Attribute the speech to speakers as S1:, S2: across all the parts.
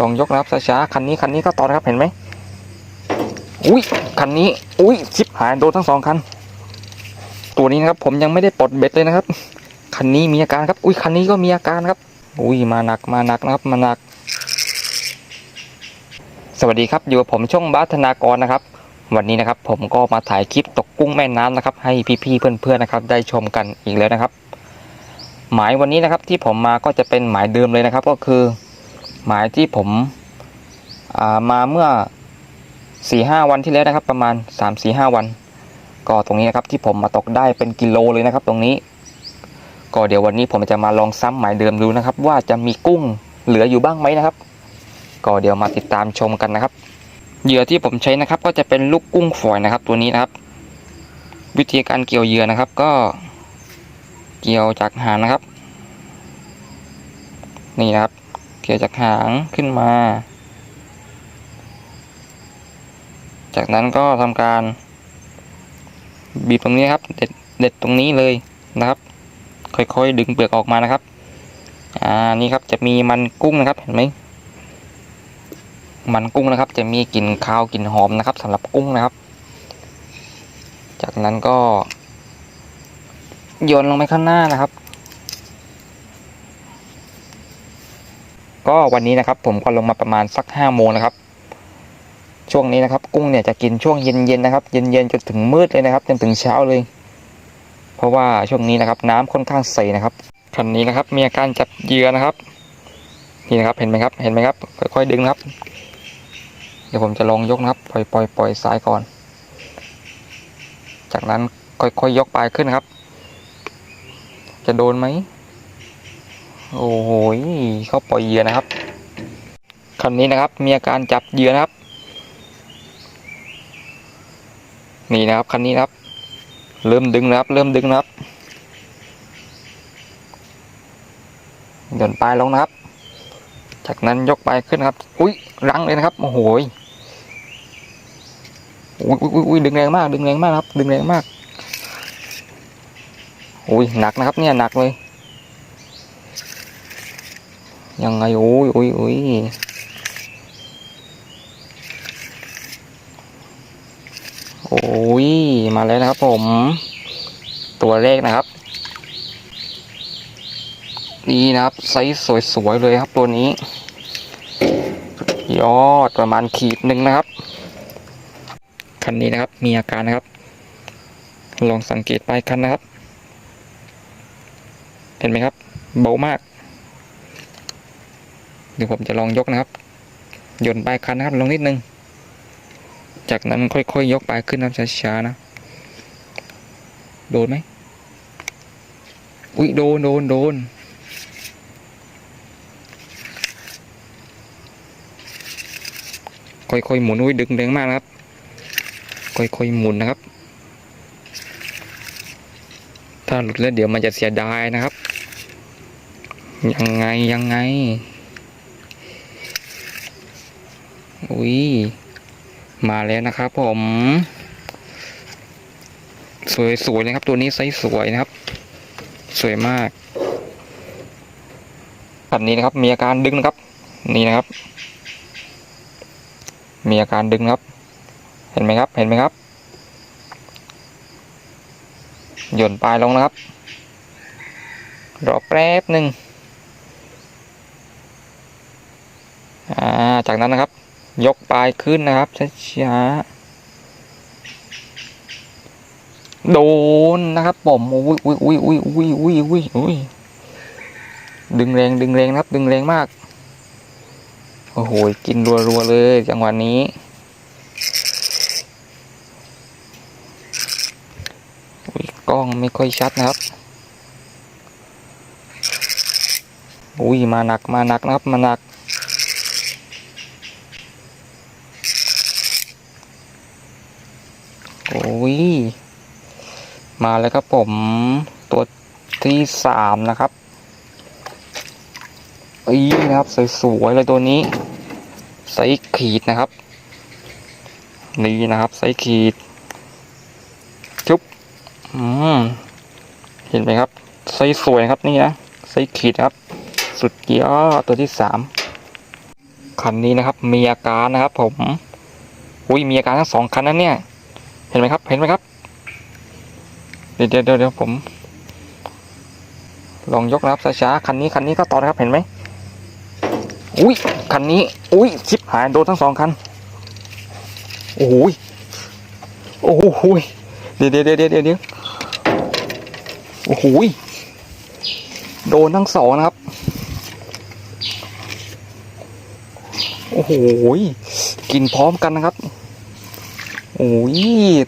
S1: ลองยกนะครับช้าๆคันนี้คันนี้ก็ต่อนะครับเห็นไหมอุ้ยคันนี้ อุ้ยชิบหายโดนทั้งสองคัน ตัวนี้นะครับ ผมยังไม่ได้ปลดเบ็ดเลยนะครับ คันนี้มีอาการครับ อุ้ยคันนี้ก็มีอาการครับ อุ้ยมาหนักมาหนักนะครับมาหนัก สวัสดีครับอยู่กับผมช่องบาสธนากรนะครับ วันนี้นะครับ ผมก็มาถ่ายคลิปตกกุ้งแม่น้ำนะครับ ให้พี่ๆเพื่อนๆนะครับ ได้ชมกันอีกแล้วนะครับ หมายวันนี้นะครับที่ผมมาก็จะเป็นหมายเดิมเลยนะครับ ก็คือ หมายที่ผมามาเมื่อสี่ห้าวันที่แล้วนะครับ ประมาณสามสี่ห้าวัน ก็ตรงนี้นะครับที่ผมมาตกได้เป็นกิโลเลยนะครับ ตรงนี้ ก็เดี๋ยววันนี้ผมจะมาลองซ้ำหมายเดิมดูนะครับ ว่าจะมีกุ้งเหลืออยู่บ้างไหมนะครับ ก็เดี๋ยวมาติดตามชมกันนะครับ เหยื่อที่ผมใช้นะครับ ก็จะเป็นลูกกุ้งฝอยนะครับ ตัวนี้นะครับ วิธีการเกี่ยวเหยื่อนะครับ ก็เกี่ยวจากหางนะครับ นี่นะครับ เกี่ยวจากหางขึ้นมา จากนั้นก็ทำการ บีบตรงนี้ครับ เด็ดเด็ดตรงนี้เลยนะครับ ค่อยๆ ดึงเปลือกออกมานะครับ อ่า นี่ครับจะมีมันกุ้งนะครับ เห็นไหม มันกุ้งนะครับ จะมีกลิ่นคาวกลิ่นหอมนะครับสำหรับกุ้งนะครับ จากนั้นก็โยนลงไปข้างหน้านะครับ ก็วันนี้นะครับผมก็ลงมาประมาณสักห้าโมงนะครับ ช่วงนี้นะครับ กุ้งเนี่ยจะกินช่วงเย็นๆนะครับ เย็นๆจนถึงมืดเลยนะครับจนถึงเช้าเลย เพราะว่าช่วงนี้นะครับ น้ำค่อนข้างใสนะครับคันนี้นะครับ มีอาการจับเหยื่อนะครับนี่นะครับเห็นไหมครับ เห็นไหมครับ ค่อยๆดึงนะครับ เดี๋ยวผมจะลองยกนะครับ ปล่อยปล่อยปล่อยสายก่อน จากนั้นค่อยๆยกปลายขึ้นครับ จะโดนไหม โอ้โหเขาปล่อยเหยื่อนะครับคันนี้นะครับ มีอาการจับเหยื่อนะครับ นี่นะครับคันนี้นะครับ เริ่มดึงนะครับ เริ่มดึงนะครับหย่อนปลายลงนะครับ จากนั้นยกปลายขึ้นครับ อุ้ยรั้งเลยนะครับโอ้โหอุ้ยอุ้ยอุ้ยดึงแรงมาก ดึงแรงมากครับ ดึงแรงมาก อุ้ยหนักนะครับ เนี่ยหนักเลย ยังไงโอ้ยโอ้ยโอ้ยโอ้ยมาแล้วนะครับผม ตัวเลขนะครับนี่นะครับไซส์สวยๆเลยครับตัวนี้ ยอดประมาณขีดหนึ่งนะครับคันนี้นะครับมีอาการนะครับ ลองสังเกตไปคันนะครับ เห็นไหมครับ เบามาก เดี๋ยวผมจะลองยกนะครับหย่นปลายคันนะครับลงนิดนึง จากนั้นค่อยๆยยกปลายขึ้นนะช้าๆนะโดนไหมอุ้ยโดนโดนโดนค่อยๆหมุนอุ้ยดึงแรงมากนะครับค่อยๆหมุนนะครับ ถ้าหลุดแล้วเดี๋ยวมันจะเสียดายนะครับ ยังไงยังไง อุ้ยมาแล้วนะครับผม สวยๆนะครับ ตัวนี้ไซส์สวยนะครับ สวยมากแบบนี้นะครับ มีอาการดึงนะครับ นี่นะครับ มีอาการดึงครับ เห็นไหมครับ เห็นไหมครับหย่นปลายลงนะครับ รอแป๊บหนึ่งอ่าจากนั้นนะครับ ยกปลายขึ้นนะครับช้าๆโดนนะครับผมอุ้ยอุ้ยอุ้ยอุ้ยอุ้ยอุ้ยอุ้ยอุ้ยดึงแรงดึงแรงนะครับ ดึงแรงมาก โอ้โหกินรัวๆเลยจังหวะนี้ กล้องไม่ค่อยชัดนะครับอุ้ยมาหนักมาหนักนะครับมาหนัก้ยมาแล้วครับผมตัวที่สามนะครับอีนะครับสวยๆเลยตัวนี้ไซขีดนะครับ นี่นะครับไซขีด จุ๊บอืมเห็นไหมครับไซสวยครับนี่นะไซขีดครับ สุดยอดตัวที่สามคันนี้นะครับ มีอาการนะครับ ผม อุ้ยมีอาการทั้งสองคันนั้นเนี่ย ห็นไหมครับ เห็นไหมครับ เดี๋ยวเดี๋ยวเดี๋ยวผม ลองยกนะครับช้าๆคันนี้คันนี้ก็ต่อนะครับเห็นไหมอุ้ยคันนี้ อุ้ยชิบหายโดนทั้งสองคันโอ้โหยโอ้โหยเดี๋ยวเดี๋ยวเดี๋ยวเดี๋ยวเดี๋ยวโอ้โหยโดนทั้งสองนะครับ โอ้โหกินพร้อมกันนะครับ ย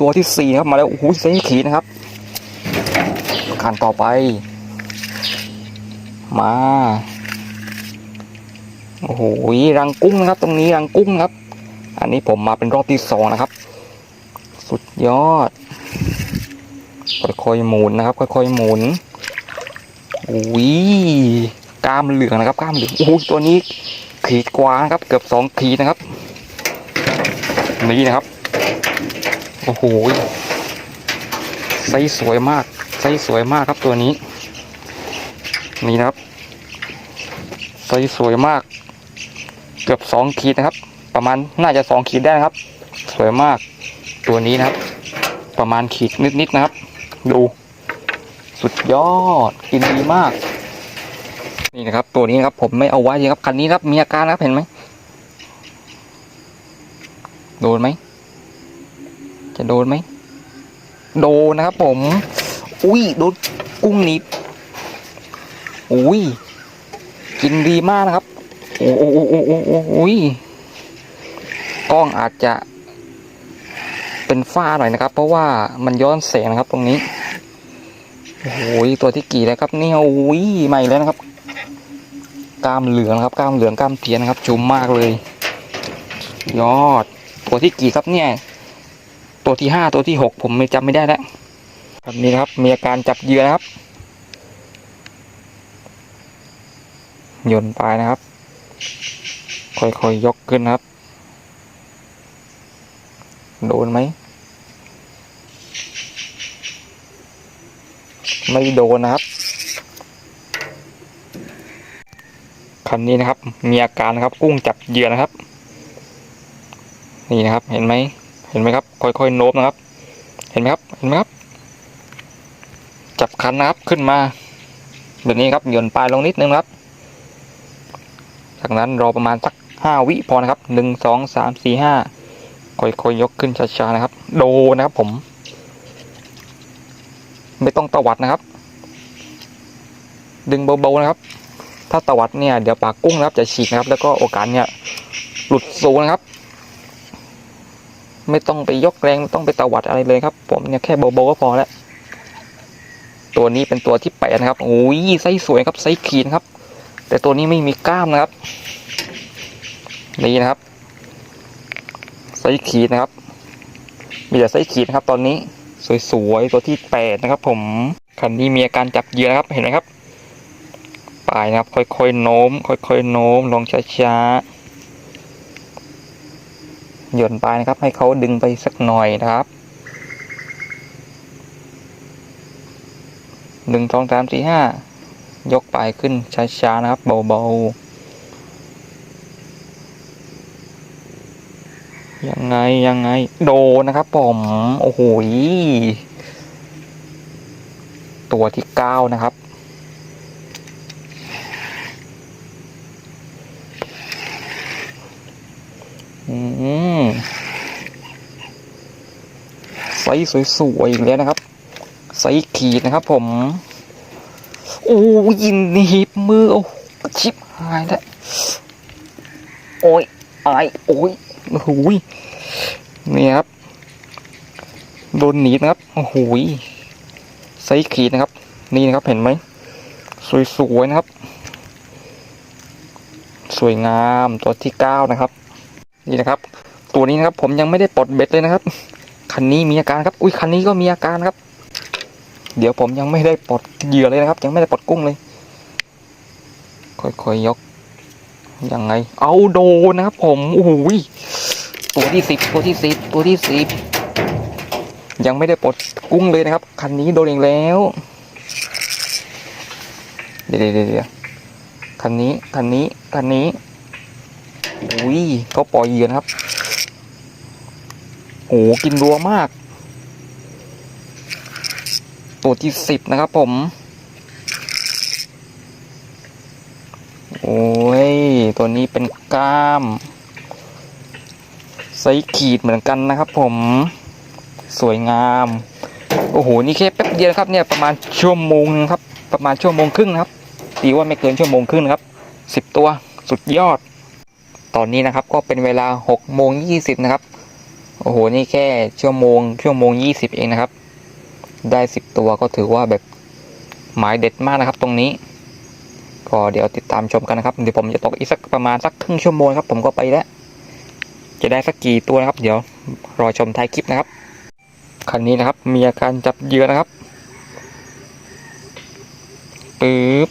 S1: ตัวที่สี่นะครับมาแล้วโอ้โหเส้นขีนะครับขันต่อไป มาโอ้โหรังกุ้งนะครับ ตรงนี้รังกุ้งครับ อันนี้ผมมาเป็นรอบที่สองนะครับ สุดยอดค่อยๆหมุนนะครับค่อยๆหมุนโอ้ยกล้ามเหลืองนะครับกล้ามเหลืองโอ้ตัวนี้ขีดกว่านะครับ เกือบสองขีดนะครับนี่นะครับ โอ้โหไซส์สวยมากไซส์สวยมากครับตัวนี้ นี่นะครับไซส์สวยมาก เกือบสองขีดนะครับ ประมาณน่าจะสองขีดได้นะครับ สวยมากตัวนี้นะครับ ประมาณขีดนิดๆนะครับ ดู สุดยอดกินดีมาก นี่นะครับ ตัวนี้นะครับผมไม่เอาไว้เลยครับคันนี้ครับมีอาการครับเห็นไหมโดนไหม จะโดนไหม โดนนะครับผม อุ้ยโดนกุ้งนีบอุ้ยกินดีมากนะครับโอ้โอ้โอ้โอ้โอ้โอ้โอ้ยกล้องอาจจะ เป็นฝ้าหน่อยนะครับ เพราะว่ามันย้อนแสงนะครับ ตรงนี้โอ้โหตัวที่กี่แล้วครับเนี่ยโอ้ยใหม่แล้วนะครับกล้ามเหลืองครับกล้ามเหลืองกล้ามเทียนนะครับชุ่มมากเลย ยอดตัวที่กี่ครับเนี่ย ตัวที่ห้าตัวที่หกผมไม่จำไม่ได้แล้วครับนี่นะครับ มีอาการจับเหยื่อนะครับโยนไปนะครับ ค่อยๆยยกขึ้นครับ โดนไหม ไม่โดนนะครับคันนี้นะครับ มีอาการนะครับ กุ้งจับเหยื่อนะครับ นี่นะครับ เห็นไหม เห็นไหมครับ ค่อยๆโน้มนะครับ เห็นไหมครับ เห็นไหมครับ จับคันนะครับขึ้นมาแบบนี้ครับหย่อนปลายลงนิดนึงครับ จากนั้นรอประมาณสักห้าวิพอนะครับหนึ่งสองสามสี่ห้าค่อยๆยกขึ้นช้าๆนะครับ โดนะครับผม ไม่ต้องตวัดนะครับ ดึงเบาๆนะครับ ถ้าตวัดเนี่ยเดี๋ยวปากกุ้งนะครับจะฉีกนะครับ แล้วก็โอกาสเนี่ยหลุดสูงนะครับ ไม่ต้องไปยกแรงไม่ต้องไปตวัดอะไรเลยครับ ผมเนี่ยแค่เบาๆก็พอแล้วตัวนี้เป็นตัวที่แปดนะครับโอ้ยไซส์สวยครับไซส์ขีดครับ แต่ตัวนี้ไม่มีกล้ามนะครับนี่นะครับไซส์ขีดนะครับ มีแต่ไซส์ขีดนะครับตอนนี้สวยๆตัวที่แปดนะครับ ผมคันนี้มีอาการจับเหยื่อนะครับเห็นไหมครับปลายนะครับ ค่อยๆโน้ม ค่อยๆโน้มลงช้าๆ หย่อนปลายนะครับ ให้เขาดึงไปสักหน่อยนะครับหนึ่งสองสามสี่ห้ายกปลายขึ้นช้าๆนะครับ เบาๆ ยังไงยังไง โดนะครับผมโอ้โหตัวที่เก้านะครับ อืมไซ ส์สวยๆอีกแล้วนะครับไซส์ขีดนะครับผม โอ้ยินหนีบมือโอ้ชิบหายแล้วโอ้ยอายโอ้ยโอ้โหยนี่ครับ โดนหนีบนะครับ โอ้โหยไซส์ขีดนะครับ นี่นะครับเห็นไหม สวยๆนะครับ สวยงามตัวที่เก้านะครับ นี่นะครับ ตัวนี้นะครับผมยังไม่ได้ปลดเบ็ดเลยนะครับ คันนี้มีอาการครับ อุ้ยคันนี้ก็มีอาการครับ เดี๋ยวผมยังไม่ได้ปลดเหยื่อเลยนะครับ ยังไม่ได้ปลดกุ้งเลย ค่อยๆยก ยังไง เอาโดนนะครับ ผมโอ้โหยตัวที่สิบตัวที่สิบตัวที่สิบยังไม่ได้ปลดกุ้งเลยนะครับ คันนี้โดนเองแล้ว เดี๋ยวเดี๋ยวเดี๋ยวคันนี้ คันนี้ คันนี้ อุ้ยเขาปล่อยเหยื่อนะครับ โอ้โหกินรัวมาก ตัวที่สิบนะครับผม โอ้ย ตัวนี้เป็นกล้ามไซส์ขีดเหมือนกันนะครับผม สวยงาม โอ้โห นี่แค่แป๊บเดียวครับเนี่ยประมาณชั่วโมงนึงครับ ประมาณชั่วโมงครึ่งนะครับ ตีว่าไม่เกินชั่วโมงครึ่งนะครับสิบตัวสุดยอด ตอนนี้นะครับก็เป็นเวลาหกโมงยี่สิบนะครับ โอ้โห นี่แค่ชั่วโมง ชั่วโมงยี่สิบเองนะครับ ได้สิบตัวก็ถือว่าแบบหมายเด็ดมากนะครับ ตรงนี้ ก็เดี๋ยวติดตามชมกันนะครับ เดี๋ยวผมจะตกอีกสักประมาณสักครึ่งชั่วโมงครับ ผมก็ไปแล้ว จะได้สักกี่ตัวนะครับ เดี๋ยวรอชมท้ายคลิปนะครับ คันนี้นะครับ มีอาการจับเยือนะครับปึ๊บ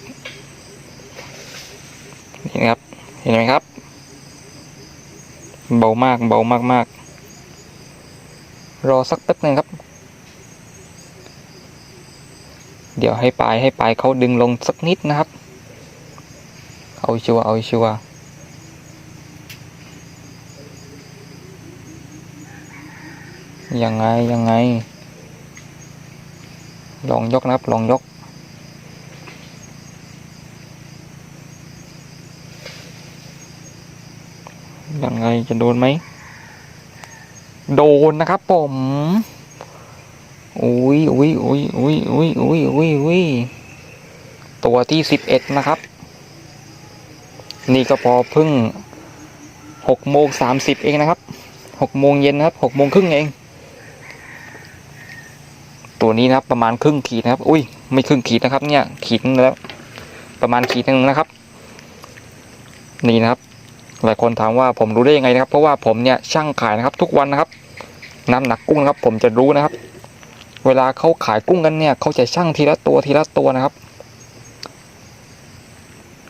S1: นี่นะครับ เห็นไหมครับ เบามาก เบามากมากๆ รอสักแป๊บนึงครับ เดี๋ยวให้ปลายให้ปลายเขาดึงลงสักนิดนะครับ เอาชัวเอาชัวยังไงยังไง ลองยกนะครับ ลองยก ยังไงจะโดนไหม โดนนะครับผมอุ้ยอุ้ยอุ้ยอุ้ยอุ้ยอุ้ยอุ้ยอุ้ยตัวที่สิบเอ็ดนะครับ นี่ก็พอพึ่งหกโมงสามสิบเองนะครับหกโมงเย็นนะครับหกโมงครึ่งเอง ตัวนี้นะครับประมาณครึ่งขีดนะครับ อุ้ยไม่ครึ่งขีดนะครับ เนี่ยขีดนึงแล้ว ประมาณขีดนึงนะครับ นี่นะครับหลายคนถามว่าผมรู้ได้ยังไงนะครับ เพราะว่าผมเนี่ยช่างขายนะครับทุกวันนะครับ น้ำหนักกุ้งนะครับ ผมจะรู้นะครับ เวลาเขาขายกุ้งกันเนี่ยเขาจะช่างทีละตัวทีละตัวนะครับ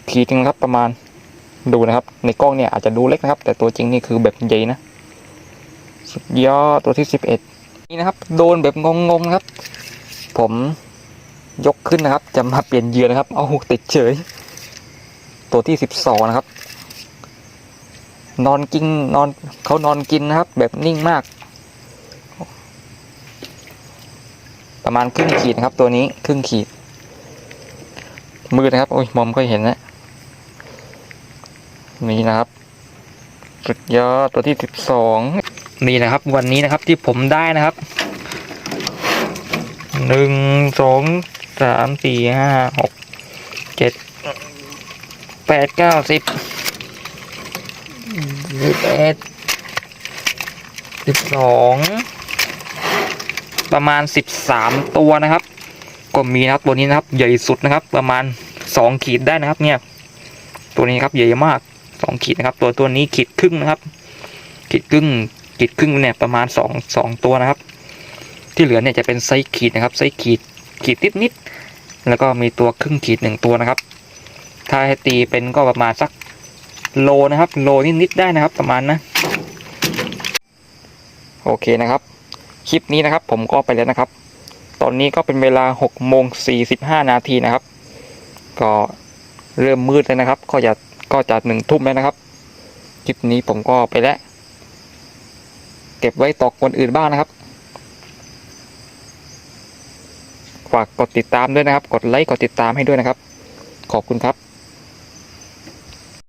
S1: ขีดนึงนะครับประมาณดูนะครับ ในกล้องเนี่ยอาจจะดูเล็กนะครับ แต่ตัวจริงนี่คือแบบใหญ่นะสุดยอดตัวที่สิบเอ็ดนี่นะครับ โดนแบบงงๆนะครับ ผมยกขึ้นนะครับ จะมาเปลี่ยนเยือนะครับ เอาติดเฉย ตัวที่สิบสองนะครับ นอนกินนอนเขานอนกินนะครับ แบบนิ่งมาก ประมาณครึ่งขีดนะครับ ตัวนี้ครึ่งขีด มืดนะครับโอ้ยมอม่ค่อยเห็นนะนี่นะครับ สุดยอดตัวที่สิบสองนี่นะครับ วันนี้นะครับที่ผมได้นะครับหนึ่งสองสามสี่ห้าหกเจ็ดแปดเก้าสิบสิบเอ็ดสิบสอง ประมาณสิบสามตัวนะครับ ก็มีนะครับตัวนี้นะครับ ใหญ่สุดนะครับ ประมาณสองขีดได้นะครับ เนี่ย ตัวนี้ครับใหญ่มากสองขีดนะครับ ตัวตัวนี้ขีดครึ่งนะครับ ขีดครึ่งขีดครึ่งเนี่ยประมาณสองสองตัวนะครับ ที่เหลือเนี่ยจะเป็นไซส์ขีดนะครับไซส์ขีดขีดนิดนิดแล้วก็มีตัวครึ่งขีดหนึ่งตัวนะครับ ถ้าให้ตีเป็นก็ประมาณสักโลนะครับ โลนิดๆได้นะครับ ประมาณนะ โอเคนะครับ คลิปนี้นะครับ ผมก็ไปแล้วนะครับ ตอนนี้ก็เป็นเวลา6โมง45 นาทีนะครับ ก็เริ่มมืดแล้วนะครับ ก็จะก็จะหนึ่งทุ่มแล้วนะครับ คลิปนี้ผมก็ไปแล้ว เก็บไว้ตอกคนอื่นบ้างนะครับ ฝากกดติดตามด้วยนะครับ กดไลค์กดติดตามให้ด้วยนะครับ ขอบคุณครับ